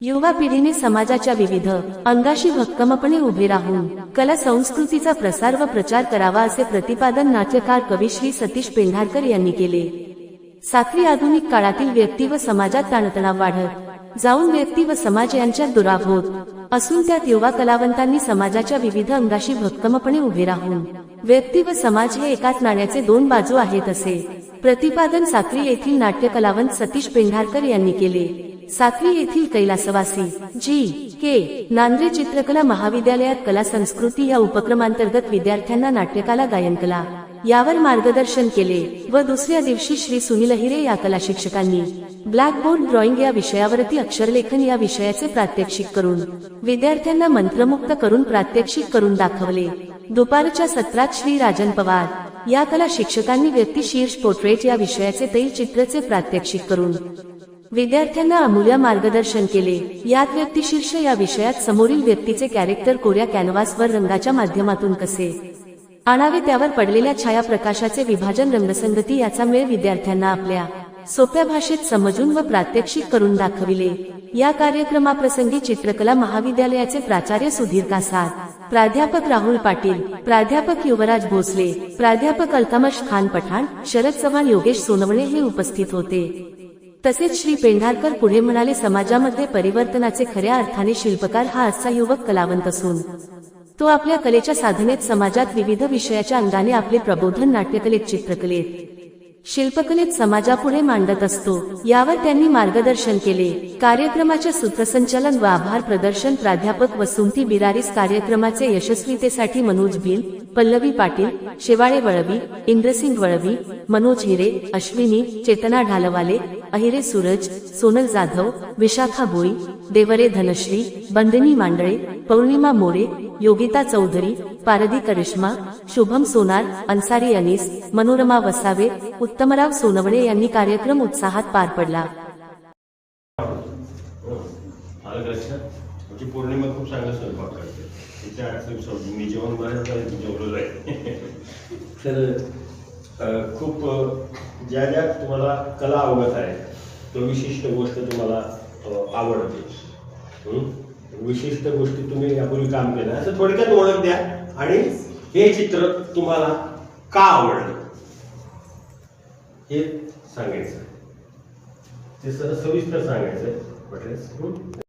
युवा पिढीने समाजाच्या विविध अंगाशी भक्कमपणे उभे राहून कला संस्कृतीचा प्रसार व प्रचार करावा असे प्रतिपादन नाट्यकार कवी श्री सतीश पेंढारकर यांनी केले. साखरी आधुनिक काळातील व्यक्ती व समाजात ताणतणाव वाढत जाऊन व्यक्ती व समाज यांच्यात दुराव होत असून त्यात युवा कलावंतांनी समाजाच्या विविध अंगाशी भक्कमपणे उभे राहून व्यक्ती व समाज हे एकाच नाण्याचे दोन बाजू आहेत असे प्रतिपादन साखरी येथील नाट्य कलावंत सतीश पेंढारकर यांनी केले. सातवी येथील कैलासवासी जी के नांद्रे चित्रकला महाविद्यालयात कला संस्कृती या उपक्रमांतर्गत विद्यार्थ्यांना नाट्यकला गायनकला यावर मार्गदर्शन केले व दुसऱ्या दिवशी श्री सुनील हिरे या कला शिक्षकांनी ब्लॅकबोर्ड ड्रॉइंग या विषयावरती अक्षरलेखन या विषयाचे प्रात्यक्षिक करून विद्यार्थ्यांना मंत्रमुक्त करून प्रात्यक्षिक करून दाखवले. दुपारच्या सत्रात श्री राजन पवार या कला शिक्षकांनी व्यक्तिशीर्ष पोर्ट्रेट या विषयाचे तैलचित्रचे प्रात्यक्षिक करून विद्यार्थ्यांना अमूल्य मार्गदर्शन केले. यात व्यक्तिशीर्ष या विषयात समोरील व्यक्तीचे कॅरेक्टर कोऱ्या कॅनव्हासवर रंगाच्या माध्यमातून कसे आणावे त्यावर पडलेल्या छायाप्रकाशाचे विभाजन रंगसंगती याचा मेळ विद्यार्थ्यांना आपल्या सोप्या भाषेत समजून व प्रात्यक्षिक करून दाखविले. या कार्यक्रमाप्रसंगी चित्रकला महाविद्यालयाचे प्राचार्य सुधीर कासार प्राध्यापक राहुल पाटील प्राध्यापक युवराज भोसले प्राध्यापक अल्तमश खान पठाण शरद चव्हाण योगेश सोनवणे हे उपस्थित होते. तसेच श्री पेंढारकर पुढे म्हणाले समाजामध्ये परिवर्तनाचे खऱ्या अर्थाने शिल्पकार हा आजचा युवक कलावंत असून तो आपल्या कलेच्या साधनेत समाजात विविध विषयाच्या अंगाने आपले प्रबोधन नाट्यकलेत चित्रकलेत शिल्पकलेत समाजापुढे मांडत असतो. यावर त्यांनी मार्गदर्शन केले. कार्यक्रमाचे सूत्रसंचालन व आभार प्रदर्शन प्राध्यापक वसुंती बिरारीस कार्यक्रमाचे यशस्वीतेसाठी मनोज बिल पल्लवी पाटील शेवाळे वळवी इंद्रसिंग वळवी मनोज हिरे अश्विनी चेतना ढालवाले अहिरे सूरज सोनल जाधव विशाखा भोई देवरे धनश्री बंदिनी मांडळे पौर्णिमा मोरे योगिता चौधरी पारदी करिश्मा शुभम सोनार अन्सारी अनीस मनोरमा वसावे उत्तमराव सोनवणे यांनी कार्यक्रम उत्साहात पार पडला. पौर्णिमा खूप चांगला स्वयंपाक करते. तिच्या आठ दिवसात मी जेवण बऱ्याच जेवलेलं आहे. तर खूप ज्या ज्या तुम्हाला कला अवगत आहे तो विशिष्ट गोष्ट तुम्हाला आवडते. विशिष्ट गोष्टी तुम्ही यापूर्वी काम केलं. असं थोडक्यात ओळख द्या आणि हे चित्र तुम्हाला का आवडलं? हे सांगायचं. ते सविस्तर सांगायचं म्हटलं